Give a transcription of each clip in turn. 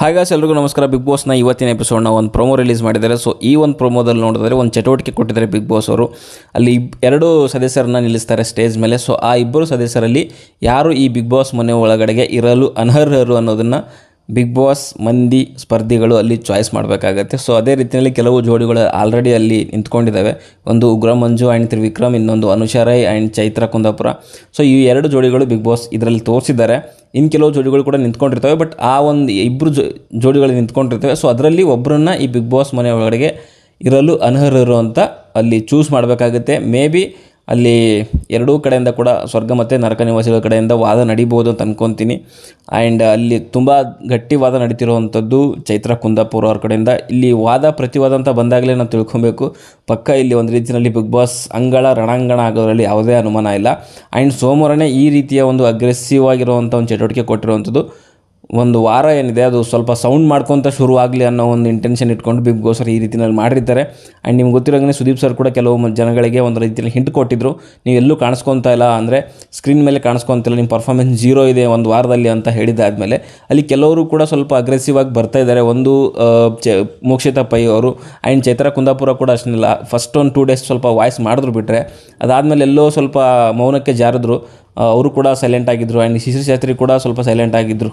ಹಾಗಾಸ್ ಎಲ್ರಿಗೂ ನಮಸ್ಕಾರ. ಬಿಗ್ ಬಾಸ್ನ ಇವತ್ತಿನ ಎಪಿಸೋಡ್ನ ಒಂದು ಪ್ರೊಮೋ ರಿಲೀಸ್ ಮಾಡಿದ್ದಾರೆ. ಸೊ ಈ ಒಂದು ಪ್ರೊಮೋದಲ್ಲಿ ನೋಡಿದ್ರೆ ಒಂದು ಚಟುವಟಿಕೆ ಕೊಟ್ಟಿದ್ದಾರೆ ಬಿಗ್ ಬಾಸ್ ಅವರು. ಅಲ್ಲಿ ಎರಡು ಸದಸ್ಯರನ್ನ ನಿಲ್ಲಿಸ್ತಾರೆ ಸ್ಟೇಜ್ ಮೇಲೆ. ಸೊ ಆ ಇಬ್ಬರು ಸದಸ್ಯರಲ್ಲಿ ಯಾರು ಈ ಬಿಗ್ ಬಾಸ್ ಮನೆ ಒಳಗಡೆಗೆ ಇರಲು ಅನರ್ಹರು ಅನ್ನೋದನ್ನು ಬಿಗ್ ಬಾಸ್ ಮಂದಿ ಸ್ಪರ್ಧಿಗಳು ಅಲ್ಲಿ ಚಾಯ್ಸ್ ಮಾಡಬೇಕಾಗತ್ತೆ. ಸೊ ಅದೇ ರೀತಿಯಲ್ಲಿ ಕೆಲವು ಜೋಡಿಗಳು ಆಲ್ರೆಡಿ ಅಲ್ಲಿ ನಿಂತ್ಕೊಂಡಿದ್ದಾವೆ ಒಂದು ಉಗ್ರ ಮಂಜು ಆ್ಯಂಡ್ ತ್ರಿವಿಕ್ರಮ್, ಇನ್ನೊಂದು ಅನುಷಾ ರೈ ಆ್ಯಂಡ್ ಚೈತ್ರ ಕುಂದಾಪುರ. ಸೊ ಈ ಎರಡು ಜೋಡಿಗಳು ಬಿಗ್ ಬಾಸ್ ಇದರಲ್ಲಿ ತೋರಿಸಿದ್ದಾರೆ. ಇನ್ನು ಕೆಲವು ಜೋಡಿಗಳು ಕೂಡ ನಿಂತ್ಕೊಂಡಿರ್ತವೆ ಬಟ್ ಆ ಒಂದು ಇಬ್ಬರು ಜೋಡಿಗಳು ನಿಂತ್ಕೊಂಡಿರ್ತವೆ. ಸೊ ಅದರಲ್ಲಿ ಒಬ್ಬರನ್ನ ಈ ಬಿಗ್ ಬಾಸ್ ಮನೆ ಒಳಗಡೆ ಇರಲು ಅನರ್ಹರು ಅಂತ ಅಲ್ಲಿ ಚೂಸ್ ಮಾಡಬೇಕಾಗುತ್ತೆ. ಮೇ ಬಿ ಅಲ್ಲಿ ಎರಡೂ ಕಡೆಯಿಂದ ಕೂಡ ಸ್ವರ್ಗ ಮತ್ತು ನರಕ ನಿವಾಸಿಗಳ ಕಡೆಯಿಂದ ವಾದ ನಡಿಬೋದು ಅಂತ ಅಂದ್ಕೊತೀನಿ ಆ್ಯಂಡ್ ಅಲ್ಲಿ ತುಂಬ ಗಟ್ಟಿ ವಾದ ನಡೀತಿರುವಂಥದ್ದು ಚೈತ್ರ ಕುಂದಾಪುರ ಅವ್ರ ಕಡೆಯಿಂದ. ಇಲ್ಲಿ ವಾದ ಪ್ರತಿವಾದ ಅಂತ ಬಂದಾಗಲೇ ನಾವು ತಿಳ್ಕೊಬೇಕು. ಪಕ್ಕ ಇಲ್ಲಿ ಒಂದು ರೀತಿಯಲ್ಲಿ ಬಿಗ್ ಬಾಸ್ ಅಂಗಳ, ರಣಾಂಗಣ ಆಗೋದರಲ್ಲಿ ಯಾವುದೇ ಅನುಮಾನ ಇಲ್ಲ. ಆ್ಯಂಡ್ ಸೋಮವಾರನೇ ಈ ರೀತಿಯ ಒಂದು ಅಗ್ರೆಸಿವ್ ಆಗಿರುವಂಥ ಒಂದು ಚಟುವಟಿಕೆ ಕೊಟ್ಟಿರುವಂಥದ್ದು. ಒಂದು ವಾರ ಏನಿದೆ, ಅದು ಸ್ವಲ್ಪ ಸೌಂಡ್ ಮಾಡ್ಕೊತ ಶುರುವಾಗಲಿ ಅನ್ನೋ ಒಂದು ಇಂಟೆನ್ಷನ್ ಇಟ್ಕೊಂಡು ಬಿಗ್ ಬಾಸ್ ಈ ರೀತಿಯಲ್ಲಿ ಮಾಡಿರ್ತಾರೆ. ಆ್ಯಂಡ್ ನಿಮ್ಗೆ ಗೊತ್ತಿರೋಂಗೆ ಸುದೀಪ್ ಸರ್ ಕೂಡ ಕೆಲವು ಜನಗಳಿಗೆ ಒಂದು ರೀತಿಯಲ್ಲಿ ಹಿಂಟ್ ಕೊಟ್ಟಿದ್ರು. ನೀವು ಎಲ್ಲೂ ಕಾಣಿಸ್ಕೊತಾ ಇಲ್ಲ ಅಂದರೆ ಸ್ಕ್ರೀನ್ ಮೇಲೆ ಕಾಣಿಸ್ಕೊತಿಲ್ಲ ನಿಮ್ಮ ಪರ್ಫಾರ್ಮೆನ್ಸ್ ಜೀರೋ ಇದೆ ಒಂದು ವಾರದಲ್ಲಿ ಅಂತ ಹೇಳಿದ್ದಾದಮೇಲೆ ಅಲ್ಲಿ ಕೆಲವರು ಕೂಡ ಸ್ವಲ್ಪ ಅಗ್ರೆಸಿವ್ ಆಗಿ ಬರ್ತಾ ಇದ್ದಾರೆ. ಒಂದು ಚೆ, ಮೋಕ್ಷಿತಾ ಪೈ ಅವರು ಆ್ಯಂಡ್ ಚೈತ್ರ ಕುಂದಾಪುರ ಕೂಡ ಅಷ್ಟೇನಿಲ್ಲ ಫಸ್ಟ್ ಒಂದು ಟೂ ಡೇಸ್ ಸ್ವಲ್ಪ ವಾಯ್ಸ್ ಮಾಡಿದ್ರು ಬಿಟ್ಟರೆ ಅದಾದಮೇಲೆ ಎಲ್ಲೋ ಸ್ವಲ್ಪ ಮೌನಕ್ಕೆ ಜಾರಿದ್ರು. ಅವರು ಕೂಡ ಸೈಲೆಂಟ್ ಆಗಿದ್ದರು ಆ್ಯಂಡ್ ಶಿಶು ಶಾಸ್ತ್ರಿ ಕೂಡ ಸ್ವಲ್ಪ ಸೈಲೆಂಟ್ ಆಗಿದ್ದರು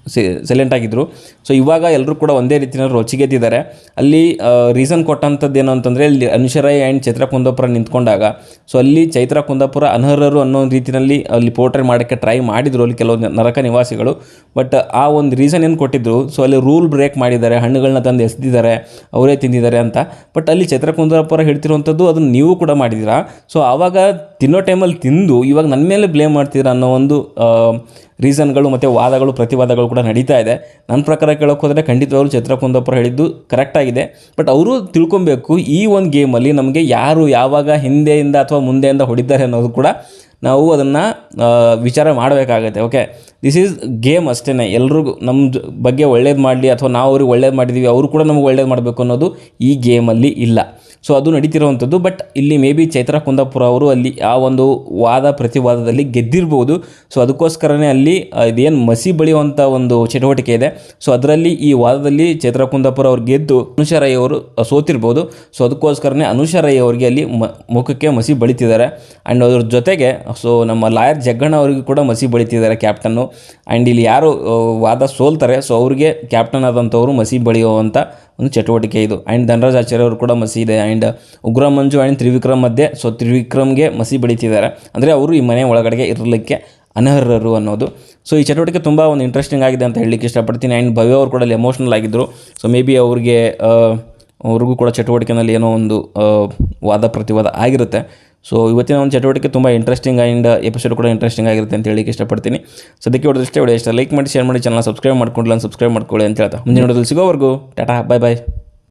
ಸೈಲೆಂಟ್ ಆಗಿದ್ದರು ಸೊ ಇವಾಗ ಎಲ್ಲರೂ ಕೂಡ ಒಂದೇ ರೀತಿಯಲ್ಲಿ ರೊಚ್ಚಿಗೆದ್ದಿದ್ದಾರೆ. ಅಲ್ಲಿ ರೀಸನ್ ಕೊಟ್ಟಂಥದ್ದು ಏನು ಅಂತಂದರೆ, ಇಲ್ಲಿ ಅನುಷರಾಯ್ ಆ್ಯಂಡ್ ಚೈತ್ರ ಕುಂದಾಪುರ ನಿಂತ್ಕೊಂಡಾಗ ಸೊ ಅಲ್ಲಿ ಚೈತ್ರ ಕುಂದಾಪುರ ಅನರ್ಹರು ಅನ್ನೋ ರೀತಿಯಲ್ಲಿ ಅಲ್ಲಿ ಪೋರ್ಟ್ರೇಟ್ ಮಾಡೋಕ್ಕೆ ಟ್ರೈ ಮಾಡಿದರು ಅಲ್ಲಿ ಕೆಲವೊಂದು ನರಕ ನಿವಾಸಿಗಳು. ಬಟ್ ಆ ಒಂದು ರೀಸನ್ ಏನು ಕೊಟ್ಟಿದ್ದರು ಸೊ ಅಲ್ಲಿ ರೂಲ್ ಬ್ರೇಕ್ ಮಾಡಿದ್ದಾರೆ ಹಣ್ಣುಗಳನ್ನ ತಂದು ಎಸೆದಿದ್ದಾರೆ, ಅವರೇ ತಿಂದಿದ್ದಾರೆ ಅಂತ. ಬಟ್ ಅಲ್ಲಿ ಚೈತ್ರ ಕುಂದಾಪುರ ಹೇಳ್ತಿರುವಂಥದ್ದು ಅದನ್ನು ನೀವು ಕೂಡ ಮಾಡಿದ್ದೀರಾ? ಸೊ ಆವಾಗ ತಿನ್ನೋ ಟೈಮಲ್ಲಿ ತಿಂದು, ಇವಾಗ ನನ್ನ ಮೇಲೆ ಬ್ಲೇಮ್ ಮಾಡ್ತೀರಾ ಅನ್ನೋ ಒಂದು ರೀಸನ್ಗಳು ಮತ್ತು ವಾದಗಳು, ಪ್ರತಿವಾದಗಳು ಕೂಡ ನಡೀತಾ ಇದೆ. ನನ್ನ ಪ್ರಕಾರ ಕೇಳೋಕ್ಕೆ ಹೋದರೆ ಖಂಡಿತವಾಗ್ಲೂ ಚೈತ್ರ ಕುಂದಾಪುರ ಹೇಳಿದ್ದು ಕರೆಕ್ಟಾಗಿದೆ ಬಟ್ ಅವರು ತಿಳ್ಕೊಬೇಕು ಈ ಒಂದು ಗೇಮಲ್ಲಿ ನಮಗೆ ಯಾರು ಯಾವಾಗ ಹಿಂದೆಯಿಂದ ಅಥವಾ ಮುಂದೆಯಿಂದ ಹೊಡಿತಾರೆ ಅನ್ನೋದು ಕೂಡ ನಾವು ಅದನ್ನು ವಿಚಾರ ಮಾಡಬೇಕಾಗತ್ತೆ. ಓಕೆ ದಿಸ್ ಈಸ್ ಗೇಮ್ ಅಷ್ಟೇ ಎಲ್ರಿಗೂ ನಮ್ಮ ಬಗ್ಗೆ ಒಳ್ಳೇದು ಮಾಡಲಿ ಅಥವಾ ನಾವು ಅವ್ರಿಗೆ ಒಳ್ಳೇದು ಮಾಡಿದ್ದೀವಿ ಅವರು ಕೂಡ ನಮಗೆ ಒಳ್ಳೇದು ಮಾಡಬೇಕು ಅನ್ನೋದು ಈ ಗೇಮಲ್ಲಿ ಇಲ್ಲ. ಸೊ ಅದು ನಡೀತಿರುವಂಥದ್ದು. ಬಟ್ ಇಲ್ಲಿ ಮೇ ಬಿ ಚೈತ್ರ ಕುಂದಾಪುರ ಅವರು ಅಲ್ಲಿ ಆ ಒಂದು ವಾದ ಪ್ರತಿವಾದದಲ್ಲಿ ಗೆದ್ದಿರ್ಬೋದು. ಸೊ ಅದಕ್ಕೋಸ್ಕರನೇ ಅಲ್ಲಿ ಇದೇನು ಮಸಿ ಬಳಿಯುವಂಥ ಒಂದು ಚಟುವಟಿಕೆ ಇದೆ. ಸೊ ಅದರಲ್ಲಿ ಈ ವಾದದಲ್ಲಿ ಚೈತ್ರ ಕುಂದಾಪುರ ಅವ್ರು ಗೆದ್ದು ಅನುಷಾ ರೈ ಅವರು ಸೋತಿರ್ಬೋದು. ಸೊ ಅದಕ್ಕೋಸ್ಕರನೇ ಅನುಷಾ ರೈ ಅವರಿಗೆ ಅಲ್ಲಿ ಮುಖಕ್ಕೆ ಮಸಿ ಬಳಿತಿದ್ದಾರೆ. ಆ್ಯಂಡ್ ಅದ್ರ ಜೊತೆಗೆ ಸೊ ನಮ್ಮ ಲಾಯರ್ ಜಗ್ಗಣ್ಣ ಅವರಿಗೂ ಕೂಡ ಮಸಿ ಬಳಿತಿದ್ದಾರೆ ಕ್ಯಾಪ್ಟನ್ನು. ಆ್ಯಂಡ್ ಇಲ್ಲಿ ಯಾರು ವಾದ ಸೋಲ್ತಾರೆ ಸೊ ಅವರಿಗೆ ಕ್ಯಾಪ್ಟನ್ ಆದಂಥವರು ಮಸಿ ಬಳಿಯುವಂಥ ಒಂದು ಚಟುವಟಿಕೆ ಇದು. ಆ್ಯಂಡ್ ಧನರಾಜ್ ಆಚಾರ್ಯ ಅವರು ಕೂಡ ಮಸಿ ಇದೆ. ಆ್ಯಂಡ್ ಉಗ್ರ ಮಂಜು ಆ್ಯಂಡ್ ತ್ರಿವಿಕ್ರಮ್ ಮಧ್ಯೆ, ಸೊ ತ್ರಿವಿಕ್ರಮ್ಗೆ ಮಸಿ ಬೆಳೀತಿದ್ದಾರೆ ಅಂದರೆ ಅವರು ಈ ಮನೆ ಒಳಗಡೆಗೆ ಇರಲಿಕ್ಕೆ ಅನರ್ಹರು ಅನ್ನೋದು. ಸೊ ಈ ಚಟುವಟಿಕೆ ತುಂಬ ಒಂದು ಇಂಟ್ರೆಸ್ಟಿಂಗ್ ಆಗಿದೆ ಅಂತ ಹೇಳಲಿಕ್ಕೆ ಇಷ್ಟಪಡ್ತೀನಿ. ಆ್ಯಂಡ್ ಭವ್ಯ ಅವರು ಕೂಡ ಅಲ್ಲಿ ಎಮೋಷ್ನಲ್ ಆಗಿದ್ದರು ಸೊ ಮೇ ಬಿ ಅವ್ರಿಗೆ ಅವ್ರಿಗೂ ಕೂಡ ಚಟುವಟಿಕೆನಲ್ಲಿ ಏನೋ ಒಂದು ವಾದ ಪ್ರತಿವಾದ ಆಗಿರುತ್ತೆ. ಸೊ ಇವತ್ತಿನ ಒಂದು ಚಟುವಟಿಕೆ ತುಂಬ ಇಂಟ್ರೆಸ್ಟಿಂಗ್ ಆ್ಯಂಡ್ ಎಪಿಸೋಡ್ ಕೂಡ ಇಂಟ್ರೆಸ್ಟಿಂಗ್ ಆಗಿರುತ್ತೆ ಅಂತ ಹೇಳಿಕ್ಕೆ ಇಷ್ಟಪಡ್ತೀನಿ. ಸದ್ಯಕ್ಕೆ ಹೊಡೆದಷ್ಟೇ ವಿಡಿಯೋ ಇಷ್ಟ ಲೈಕ್ ಮಾಡಿ ಶೇರ್ ಮಾಡಿ ಚಾನಲ್ ಸಬ್ಸ್ಕ್ರೈಬ್ ಮಾಡ್ಕೊಂಡಿಲ್ಲ ಸಬ್ಸ್ಕ್ರೈಬ್ ಮಾಡ್ಕೊಳ್ಳಿ ಅಂತ ಹೇಳ್ತಾ. ಮುಂದಿನ ನೋಡೋದಲ್ಲಿ ಸಿಗೋವರೆಗೂ, ಟಾಟಾ ಬಾಯ್ ಬಾಯ್